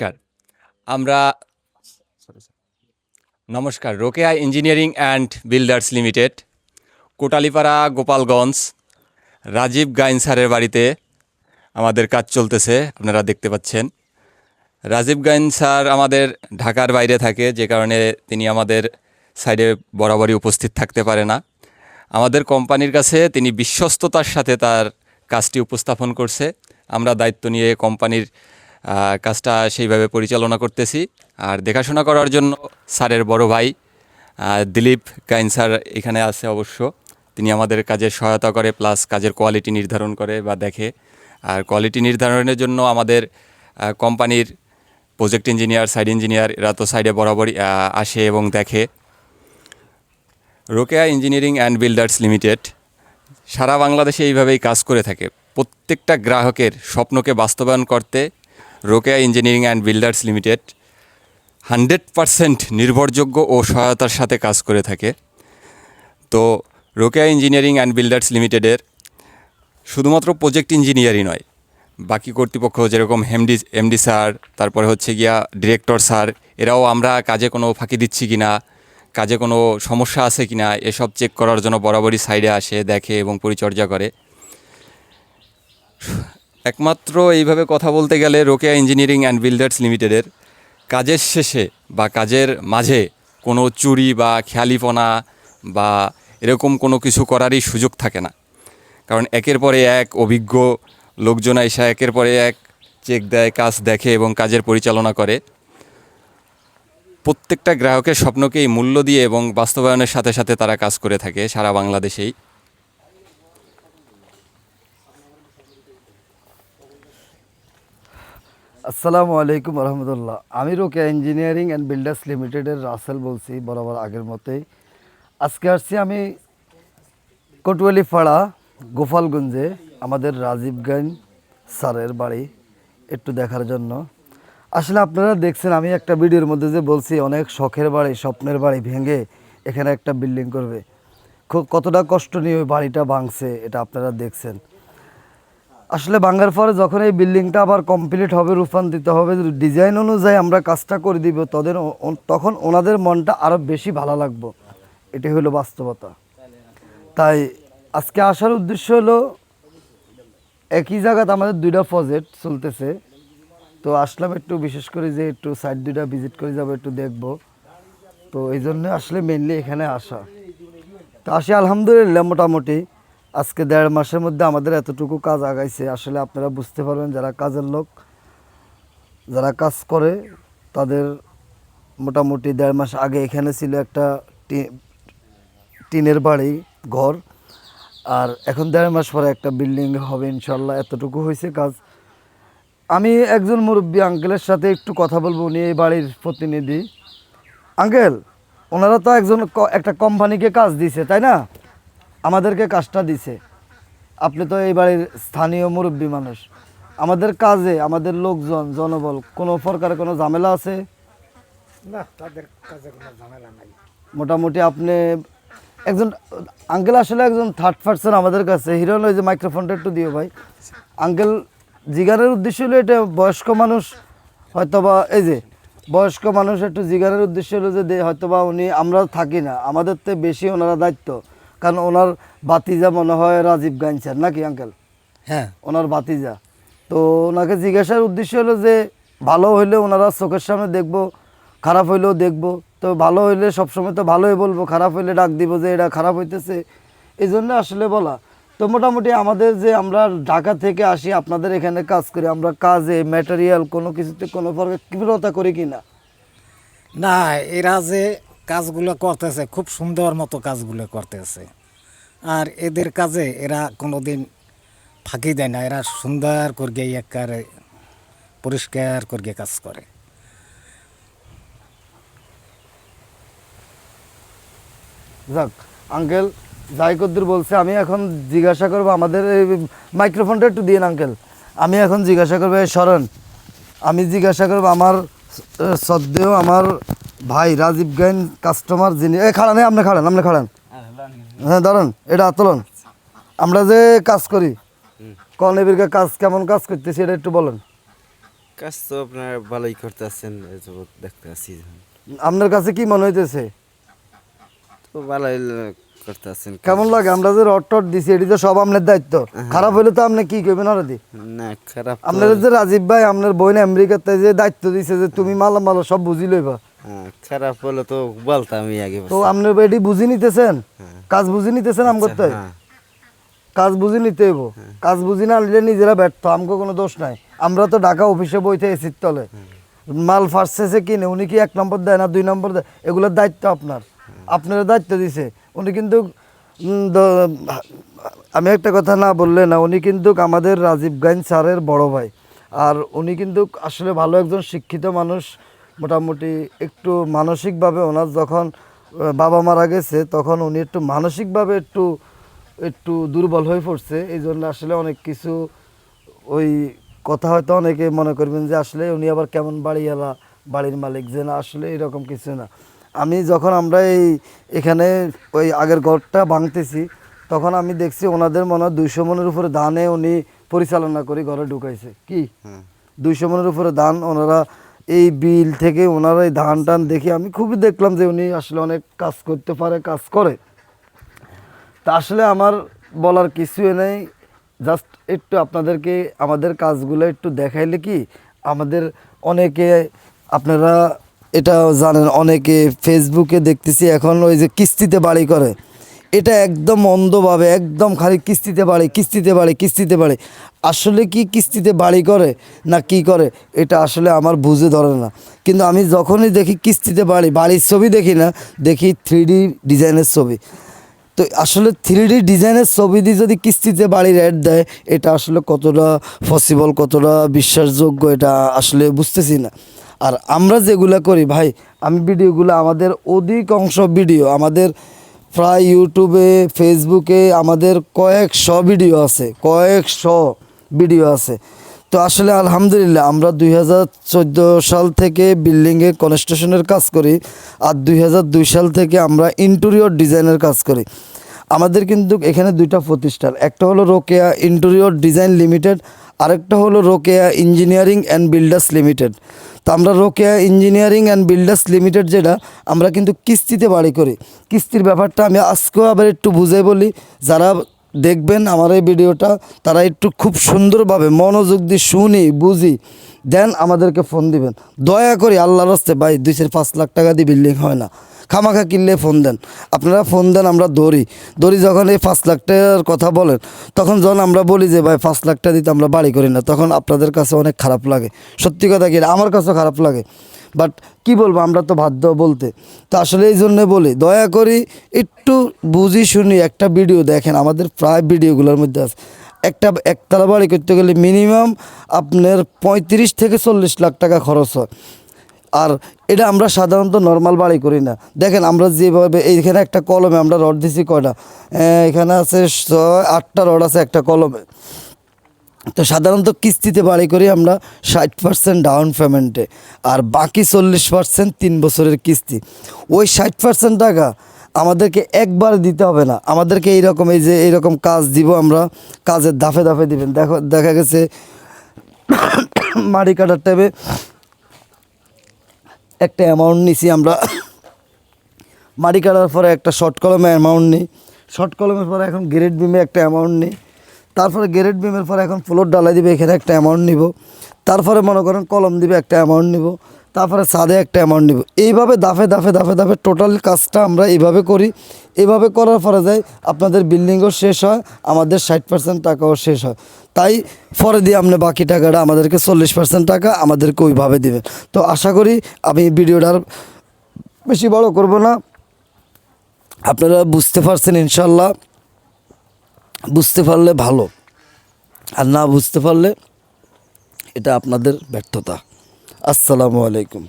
নমস্কার। আমরা নমস্কার, Rokeya engineering and builders limited, Kotalipara, Gopalganj, Rajib Gain স্যারের বাড়িতে আমাদের কাজ চলতেছে, আপনারা দেখতে পাচ্ছেন। রাজীব গাইন স্যার আমাদের ঢাকার বাইরে থাকে, যে কারণে তিনি আমাদের সাইডে বরাবরই উপস্থিত থাকতে পারে না। আমাদের কোম্পানির কাছে তিনি বিশ্বস্ততার সাথে তার কাজটি উপস্থাপন করছে। আমরা দায়িত্ব নিয়ে কোম্পানির কাজটা সেইভাবে পরিচালনা করতেছি। আর দেখাশোনা করার জন্য স্যারের বড় ভাই দিলীপ গাইন স্যার এখানে আছে অবশ্য। তিনি আমাদের কাজে সহায়তা করে প্লাস কাজের কোয়ালিটি নির্ধারণ করে বা দেখে। আর কোয়ালিটি নির্ধারণের জন্য আমাদের কোম্পানির প্রজেক্ট ইঞ্জিনিয়ার সাইড ইঞ্জিনিয়ার এরা তো সাইডে বরাবরই আসে এবং দেখে। Rokeya engineering and builders limited সারা বাংলাদেশে এইভাবেই কাজ করে থাকে। প্রত্যেকটা গ্রাহকের স্বপ্নকে বাস্তবায়ন করতে Rokeya engineering and builders limited hundred percent নির্ভরযোগ্য ও সহায়তার সাথে কাজ করে থাকে। তো রোকেয়া ইঞ্জিনিয়ারিং অ্যান্ড বিল্ডার্স লিমিটেডের শুধুমাত্র প্রজেক্ট ইঞ্জিনিয়ারই নয়, বাকি কর্তৃপক্ষ যেরকম হেমডি, এমডি স্যার, তারপরে হচ্ছে গিয়া ডিরেক্টর স্যার, এরাও আমরা কাজে কোনো ফাঁকি দিচ্ছি কি না কাজে কোনো সমস্যা আছে কি না এসব চেক করার জন্য বরাবরই সাইডে আসে, দেখে এবং পরিচর্যা করে। একমাত্র এইভাবে কথা বলতে গেলে রোকেয়া ইঞ্জিনিয়ারিং অ্যান্ড বিল্ডার্স লিমিটেডের কাজের শেষে বা কাজের মাঝে কোনো চুরি বা খেয়ালিপনা বা এরকম কোনো কিছু করারই সুযোগ থাকে না। কারণ একের পরে এক অভিজ্ঞ লোকজন এসে একের পরে এক চেক দেয়, কাজ দেখে এবং কাজের পরিচালনা করে। প্রত্যেকটা গ্রাহকের স্বপ্নকেই মূল্য দিয়ে এবং বাস্তবায়নের সাথে সাথে তারা কাজ করে থাকে সারা বাংলাদেশেই। আসসালামু আলাইকুম রহমতুল্লাহ। আমি রোকেয়া ইঞ্জিনিয়ারিং অ্যান্ড বিল্ডার্স লিমিটেডের রাসেল বলছি, বরাবর আগের মতোই। আজকে আসছি আমি কটুয়ালি পাড়া গোপালগঞ্জে, আমাদের রাজীব গাইন স্যারের বাড়ি, একটু দেখার জন্য। আসলে আপনারা দেখছেন, আমি একটা ভিডিওর মধ্যে যে বলছি, অনেক শখের বাড়ি, স্বপ্নের বাড়ি ভেঙে এখানে একটা বিল্ডিং করবে। খুব কতটা কষ্ট নিয়ে ওই বাড়িটা ভাঙছে, এটা আপনারা দেখছেন। আসলে ভাঙার পরে যখন এই বিল্ডিংটা আবার কমপ্লিট হবে, রূপান্তরিত হবে ডিজাইন অনুযায়ী আমরা কাজটা করে দিব, তাদের তখন ওনাদের মনটা আরও বেশি ভালো লাগবো। এটাই হলো বাস্তবতা। তাই আজকে আসার উদ্দেশ্য হলো, একই জায়গাতে আমাদের দুইটা প্রজেক্ট চলতেছে। তো আসলাম একটু বিশেষ করে যে একটু সাইড দুইটা ভিজিট করে যাব, একটু দেখব। তো এই জন্য আসলে মেনলি এখানে আসা। তো আসি আলহামদুলিল্লাহ মোটামুটি। আজকে দেড় মাসের মধ্যে আমাদের এতটুকু কাজ আগাইছে। আসলে আপনারা বুঝতে পারবেন, যারা কাজের লোক, যারা কাজ করে, তাদের মোটামুটি দেড় মাস আগে এখানে ছিল একটা টিনের বাড়ি, ঘর। আর এখন দেড় মাস পরে একটা বিল্ডিং হবে ইনশাল্লাহ এতটুকু হয়েছে কাজ। আমি একজন মুরব্বী আঙ্কেলের সাথে একটু কথা বলব, উনি এই বাড়ির প্রতিনিধি। আঙ্কেল, ওনারা তো একজন একটা কোম্পানিকে কাজ দিছে, তাই না? আমাদেরকে কাজটা দিছে। আপনি তো এই বাড়ির স্থানীয় মুরব্বী মানুষ। আমাদের কাজে আমাদের লোকজন জনবল কোনো প্রকার কোনো ঝামেলা আছে? না তাদের কাজে কোনো ঝামেলা নাই। মোটামুটি আপনি একজন আঙ্কেল আসলে একজন থার্ড পার্সন আমাদের কাছে। হিরো ওই যে মাইক্রোফোনটা একটু দিও ভাই। আঙ্কেল জিগারের উদ্দেশ্য হলো এটা বয়স্ক মানুষ হয়তোবা এই যে বয়স্ক মানুষ একটু জিগারের উদ্দেশ্য হলো যে হয়তোবা উনি আমরা থাকি না। আমাদের তো বেশি ওনারা দায়িত্ব। কারণ ওনার বাতিজা মনে হয় রাজীব গাইনসার নাকি আঙ্কেল হ্যাঁ। ওনার বাতিজা তো ওনাকে জিজ্ঞাসার উদ্দেশ্য হলো যে ভালো হইলে ওনারা চোখের সামনে দেখব খারাপ হইলেও দেখব। তো ভালো হইলে সবসময় তো ভালোই বলব খারাপ হইলে ডাক দিব যে এটা খারাপ হইতেছে। এই জন্য আসলে বলা তো মোটামুটি আমাদের যে আমরা ঢাকা থেকে আসি আপনাদের এখানে কাজ করি আমরা কাজে ম্যাটেরিয়াল কোনো কিছুতে কোনো প্রকার কৃপণতা করি কি না না এরা যে কাজগুলো করতেছে, খুব সুন্দর মতো কাজগুলো করতেছে। আর এদের কাজে এরা কোনোদিন ফাঁকি দেয় না, এরা সুন্দর করে একারে পরিষ্কার করে কাজ করে। যাক, আঙ্কেল, যাই কদ্দুর বলছে, আমি এখন জিজ্ঞাসা করব আমাদের এই মাইক্রোফোনটা একটু দিন, আঙ্কেল। আমি এখন জিজ্ঞাসা করব শরণ, আমি জিজ্ঞাসা করব আমার শ্রদ্ধেয় আমার ভাই রাজীব গাইন কাস্টমার যিনি এ খাড়ান আপনি খাড়ান আপনি খাড়ান। হ্যাঁ দাঁড়ান এটা আতলন আমরা যে কাজ করি কর্ণবীরকে কাজ কেমন কাজ করতেছি এটা একটু বলেন। কাজ তো আপনার ভালোই করতে আছেন দেখতে আছি আপনার কাছে কি মনে হইতেছে? তো ভালোই করতে আছেন কেমন লাগে? আমরা যে রড দিছি এটি তো সব আপনার দায়িত্ব। খারাপ হইলে তো আপনি কি করবেন ওরা দি না খারাপ আপনার যে রাজীব ভাই আপনার বোন আমেরিকাতে যে দায়িত্ব দিছে যে তুমি মাল মাল সব বুঝি লইবা। হ্যাঁ, খারাপ হলে তো বলতামই আগে তো আপনার এটি বুঝি নিতেছেন? হ্যাঁ। কাজ বুঝি নিতেছেন আম করতে হ্যাঁ। কাজ বুঝি নিতে হইব। কাজ বুঝি না নিলে নিজেরা ব্যর্থ আমাকে কোনো দোষ নাই। আমরা তো ঢাকা অফিসে বইতে এসির তলে। মাল ফার্স্ট শেষে কিনে উনি কি এক নম্বর দেয় না দুই নম্বর দেয়? এগুলোর দায়িত্ব আপনার। আপনার দায়িত্ব দিছে। উনি কিন্তু আমি একটা কথা না বললে না, উনি কিন্তু আমাদের রাজীব গাইন স্যারের বড় ভাই। আর উনি কিন্তু আসলে ভালো একজন শিক্ষিত মানুষ, মোটামুটি একটু মানসিকভাবে ওনার যখন বাবা মারা গেছে, তখন উনি একটু মানসিকভাবে একটু একটু দুর্বল হয়ে পড়ছে। এই জন্য আসলে অনেক কিছু ওই কথা হয়তো অনেকে মনে করবেন যে, আসলে উনি আবার কেমন বাড়িওয়ালা, বাড়ির মালিক যে না, আসলে এরকম কিছু না। আমি যখন আমরা এই এখানে ওই আগের ঘরটা ভাঙতেছি তখন আমি দেখছি ওনাদের মনে হয় দুইশো মনের উপরে ধানে উনি পরিচালনা করে ঘরে ঢুকাইছে। কি? দুইশো মনের উপরে ধান ওনারা এই বিল থেকে ওনারা এই ধান টান দেখে আমি খুবই দেখলাম যে উনি আসলে অনেক কাজ করতে পারে কাজ করে। তা আসলে আমার বলার কিছুই নেই। জাস্ট একটু আপনাদেরকে আমাদের কাজগুলো একটু দেখাইলে কি আমাদের অনেকে আপনারা এটা জানেন, অনেকে ফেসবুকে দেখতেছি এখন ওই যে কিস্তিতে বাড়ি করে। এটা একদম অন্ধভাবে, একদম খালি কিস্তিতে বাড়ি কিস্তিতে বাড়ি কিস্তিতে বাড়ি। আসলে কি কিস্তিতে বাড়ি করে না কি করে, এটা আসলে আমার বুঝে ধরে না। কিন্তু আমি যখনই দেখি কিস্তিতে বাড়ি, বাড়ির ছবি দেখি না, দেখি থ্রি ডিজাইনের ছবি। তো আসলে থ্রি ডিজাইনের ছবি দিয়ে যদি কিস্তিতে বাড়ির অ্যাড দেয়, এটা আসলে কতটা পসিবল কতটা বিশ্বাসযোগ্য, এটা আসলে বুঝতেছি না। আর আমরা যেগুলো করি, ভাই, আমি ভিডিওগুলো আমাদের অধিকাংশ ভিডিও, আমাদের প্রায় ইউটিউবে, ফেসবুকে আমাদের কয়েকশো ভিডিও আছে, কয়েকশো ভিডিও আছে। তো আসলে আলহামদুলিল্লাহ আমরা দুই হাজার চোদ্দ সাল থেকে বিল্ডিংয়ে কনস্ট্রাকশনের কাজ করি আর দুই হাজার দুই সাল থেকে আমরা ইন্টেরিয়র ডিজাইনের কাজ করি। আমাদের কিন্তু এখানে দুইটা প্রতিষ্ঠান, একটা হলো রোকেয়া ইন্টেরিয়র ডিজাইন লিমিটেড আরেকটা হলো Rokeya engineering and builders limited. তো আমরা Rokeya engineering and builders limited যেটা, আমরা কিন্তু কিস্তিতে বাড়ি করি। কিস্তির ব্যাপারটা আমি আজকেও আবার একটু বুঝে বলি। যারা দেখবেন আমার এই ভিডিওটা, তারা একটু খুব সুন্দরভাবে মনোযোগ দিয়ে শুনি, বুঝি, দেন আমাদেরকে ফোন দিবেন। দয়া করে আল্লাহর রাস্তে ভাই, দুই চার পাঁচ লাখ টাকা দিয়ে বিল্ডিং হয় না। খামাখা কিনলে ফোন দেন। আপনারা ফোন দেন, আমরা দৌড়ি। দৌড়ি যখন এই পাঁচ লাখ টাকার কথা বলেন, তখন যখন আমরা বলি যে, ভাই, পাঁচ লাখ টাকা দিতে আমরা বাড়ি করি না, তখন আপনাদের কাছে অনেক খারাপ লাগে। সত্যি কথা কি, আমার কাছেও খারাপ লাগে। বাট কি বলব, আমরা তো বাধ্য বলতে। তো আসলে এই জন্যে বলি, দয়া করি একটু বুঝি শুনি একটা ভিডিও দেখেন, আমাদের প্রায় ভিডিওগুলোর মধ্যে আছে। একটা একতলা বাড়ি করতে গেলে মিনিমাম আপনার পঁয়ত্রিশ থেকে চল্লিশ লাখ টাকা খরচ হয়। আর এটা আমরা সাধারণত নর্মাল বাড়ি করি না। দেখেন আমরা যেভাবে, এইখানে একটা কলমে আমরা রড দিছি কয়টা? এখানে আছে ছয়, আটটা রড আছে একটা কলমে। তো সাধারণত কিস্তিতে বাড়ি করি আমরা ষাট পার্সেন্ট ডাউন পেমেন্টে আর বাকি চল্লিশ পার্সেন্ট তিন বছরের কিস্তি। ওই ষাট পার্সেন্ট টাকা আমাদেরকে একবার দিতে হবে না। আমাদেরকে এইরকম এই যে এইরকম কাজ দিব আমরা, কাজের ধাপে ধাপে দিবেন। দেখো, দেখা গেছে মাটি কাটার টাইমে একটা অ্যামাউন্ট নিছি আমরা। মাটি কাটার পরে একটা শর্ট কলমে অ্যামাউন্ট নিই। শর্ট কলমের পরে এখন গ্রেড বিমে একটা অ্যামাউন্ট নিই। তারপরে গ্রেড বিমের পরে এখন ফ্লোর ডালাই দিবে, এখানে একটা অ্যামাউন্ট নিব। তারপরে মনে করেন কলম দিবে, একটা অ্যামাউন্ট নিব। তারপরে সাদে একটা অ্যামাউন্ট নিব। এইভাবে দাফে দাফে দাফে দাফে টোটাল কাজটা আমরা এইভাবে করি। এইভাবে করার পরে যাই, আপনাদের বিল্ডিংও শেষ হয়, আমাদের ষাট পার্সেন্ট টাকাও শেষ হয়। তাই পরে দিয়ে আপনি বাকি টাকাটা আমাদেরকে চল্লিশ পার্সেন্ট টাকা আমাদেরকে ওইভাবে দিবেন তো আশা করি আমি ভিডিওটা আর বেশি বড় করব না। আপনারা বুঝতে পারছেন ইনশাল্লাহ। বুঝতে পারলে ভালো আর না বুঝতে পারলে এটা আপনাদের ব্যর্থতা। আসসালামু আলাইকুম।